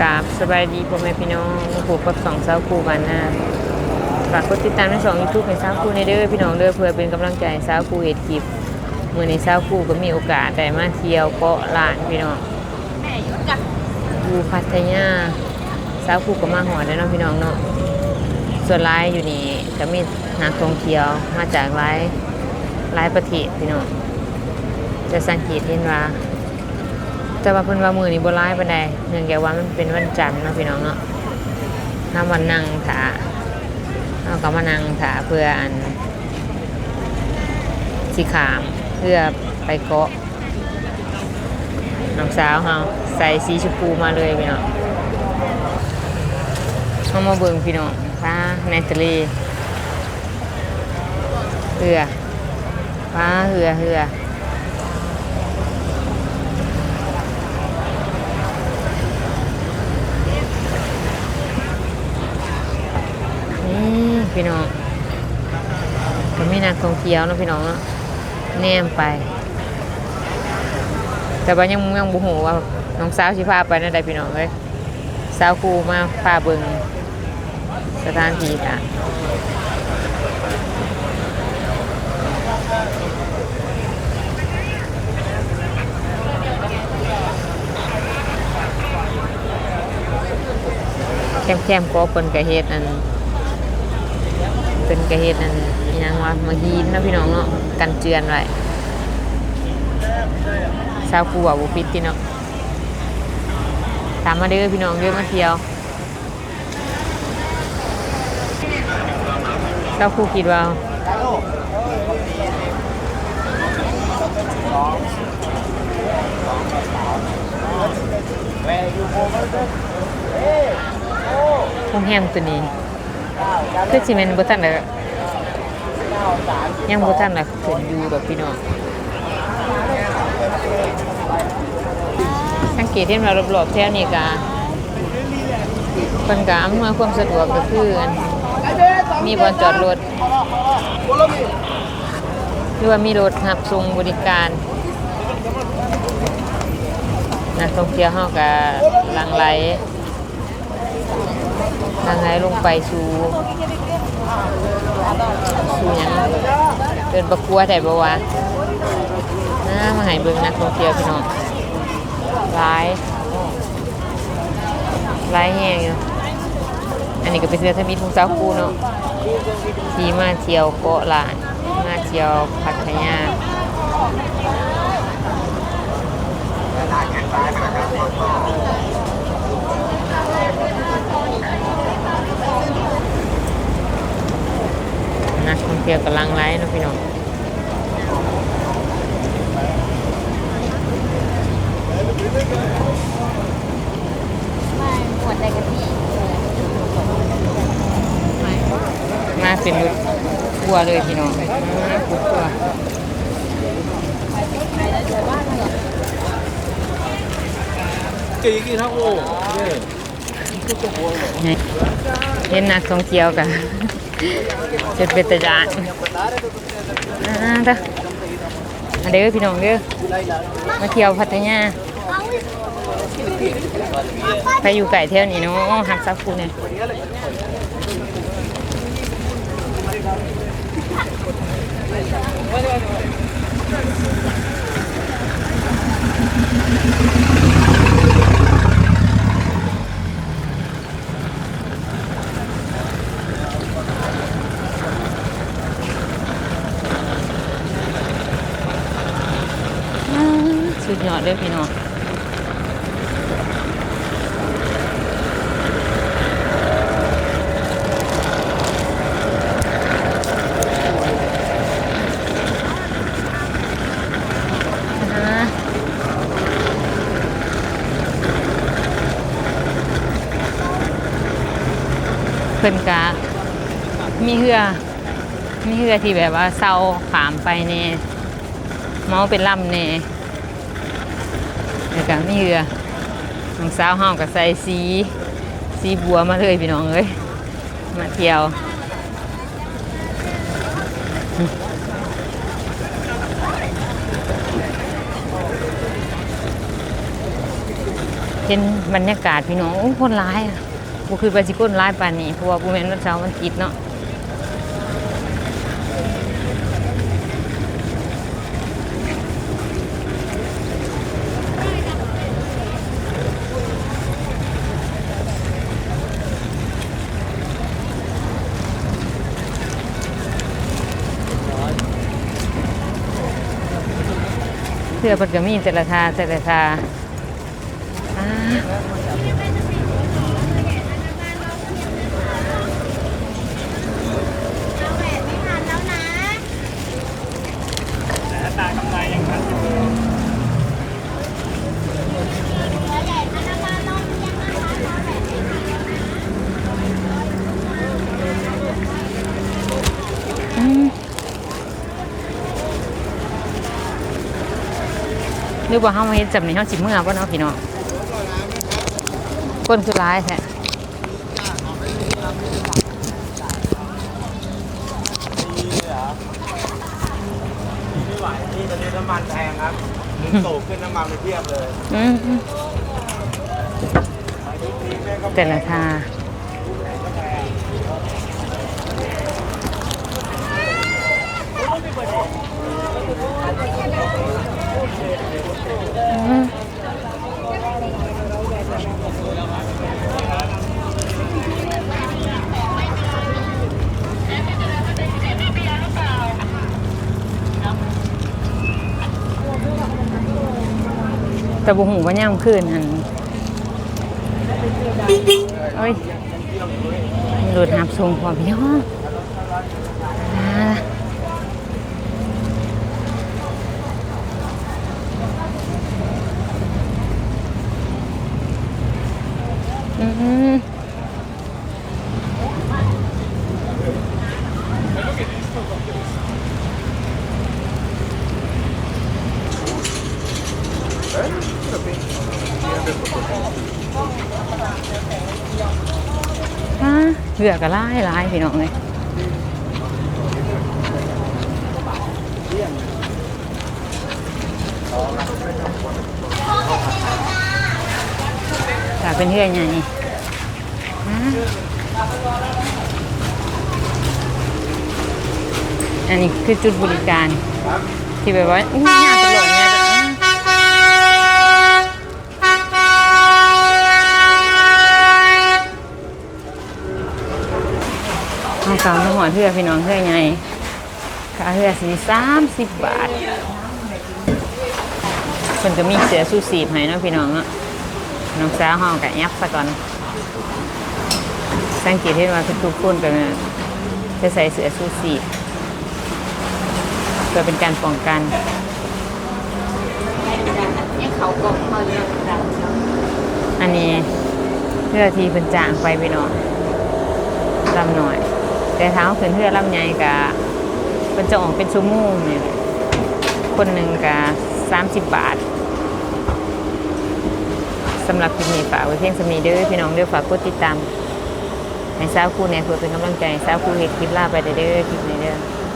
กราบสบายดีพ่อแม่พี่น้องผูกกับสองสาวคู่บ้านนาฝากกดติดตามในสองยูทูบให้สาวคู่ในเด้อพี่น้องเด้อเพื่อเป็นกำลังใจให้สาวคู่เฮ็ดคลิปมื้อในี้สาวคู่ก็มีโอกาสได้มาเที่ยวเกาะลานพี่น้องอยู่พัทยาสาวคู่ก็มาหอดแล้วเนาะพี่น้องเนาะส่วนหลายอยู่นี่ก็มีนักท่องเที่ยวมาจากหลายหลายประเทศพี่น้องจะสังเกตเห็นว่า แต่ว่าเพิ่นว่ามือนี้บ่ร้ายปานใดเนื่องจากว่ามันเป็นวันจันทร์เนาะพี่น้องเนาะน้าวันนั่งถาเราก็มานั่งถาเพื่ออันสิขามเพื่อไปเกาะน้องสาวเฮาใส่สีชมพูมาเลยพี่น้องเฮามาเบิ่งพี่น้องฟ้าในทะเลเรือฟ้าเรือเรือ นี่ พี่น้องก็มีนักท่องเที่ยวนะพี่น้องเนาะแนมไป แต่ว่ายังยังบุหูว่าน้องสาวสิพาไปนั่นใดพี่น้องเลยสาวคูมาพาเบิงสถานที่ค่ะแคมแคมๆก็เปินกะเฮ็ดอัน เป็นกระเฮ็ดนั่นอิหยังว่ามาฮีนเนาะพี่น้องเนาะกันเจือนไว้ชาวคูว่าบ่ปิดติเนาะตามมาเด้อพี่น้องเด้อมาเที่ยวชาวคูคิดว่าโรงแรมตัวนี้ คือสิแม่นบ่ทันได้ยังบ่ทันได้ขึ้นอยู่ดอกพี่น้องสังเกตเห็นว่ารอบๆแถวนี้ก็เพิ่นก็อำนวยความสะดวกก็คือ มีบอนจอดรถหรือว่ามีรถรับส่งบริการนักท่องเที่ยวเฮาก็หลั่งไหล ทางไหนลงไปสู่สู่หยังเดินประกัวได้บ่วะน่ามาให้เบิ่งนักท่องเที่ยวพี่น้องหลายหลายแฮงอยู่อันนี้ก็เป็นเรือทมิตรของสาคู่เนาะที่มาเที่ยวเกาะลานมาเที่ยวพัทยา นักท่อง เที่ยวกำลังไล่นะพี่น้องมาเป็นรถบัวเลยพี่น้องรถจีกี่ทักโอ้เห็นนักท่องเที่ยวกัน จะเป็นตะยานอ่าเด้อมาเด้อพี่น้องเด้อมาเที่ยวพัทยาไปอยู่ไก่เที่ยวนี้เนาะหักซับคูเนี่ยอ่าสุด ยอดเลยพี่น้องเพิ่นกะมีเรือมีเรือที่แบบว่าเศร้าขามไปเนี่ยเมาเป็นลำแน่ แล้วก็มีเรือน้องสาวห้องก็ใส่สีสีบัวมาเลยพี่น้องเอ้ยมาเที่ยวเห็นบรรยากาศพี่น้องโอ้คนร้ายอะบ่คือไปสิคนร้ายป่านนี้เพราะว่าบ่แมนวันเสาร์วันอาทิตย์เนาะ เสื้อเพิ่นก็มีแต่ละทาแต่ละทาอ่า หรือว่าเฮามาเฮ็ดจำนี้เฮาสิเมื่อบ่เนาะพี่น้องคนคือร้ายแท้ไม่ไหวที่ตอนนี้น้ำมันแพงครับมึงโตขึ้นน้ำมันไปเทียบเลยอืมแต่ราคาอืม แต่บุหูว่าย่ามขึ้นอันเอ้ยมีรถหับส่งพอพี่น้องอ่าอืมอ่า เหลือก็ไล่ไล่พี่น้องเลยถ้าเป็นเฮือใหญ่ อ่าอันนี้คือจุดบริการ ที่แบบว่าอื้อยากตลอดเนี่ยแบบเอาสาวน้ำหอดเพื่อพี่น้องเพื่อไงค่าเพื่อสีสามสิบบาทเพิ่นก็มีเสือสู้สีบให้เนาะพี่น้องเนาะน้องสาวห้องกับยับซะก่อน สังเกตเห็นว่าทุกๆคนก็จะใส่เสื้อสูสีเพื่อเป็นการป้องกันอันนี้เพื่อที่เป็นจางไปไปหน่อยลำหน่อย แต่เท้าขึ้นเพื่อลำใหญ่กะเป็นจะออกเป็นชั่วโมงนี่แหละคนหนึ่งกะสามสิบบาทสำหรับคลิปนี้ฝากไว้เพียงสมีเด้อพี่น้องเด้อฝากกดติดตาม ให้สาวคู่เนี่ยเพื่อเป็นกำลังใจให้สาวคู่เห็ดคลิปล่าไปเด้อคลิปนี้เด้อ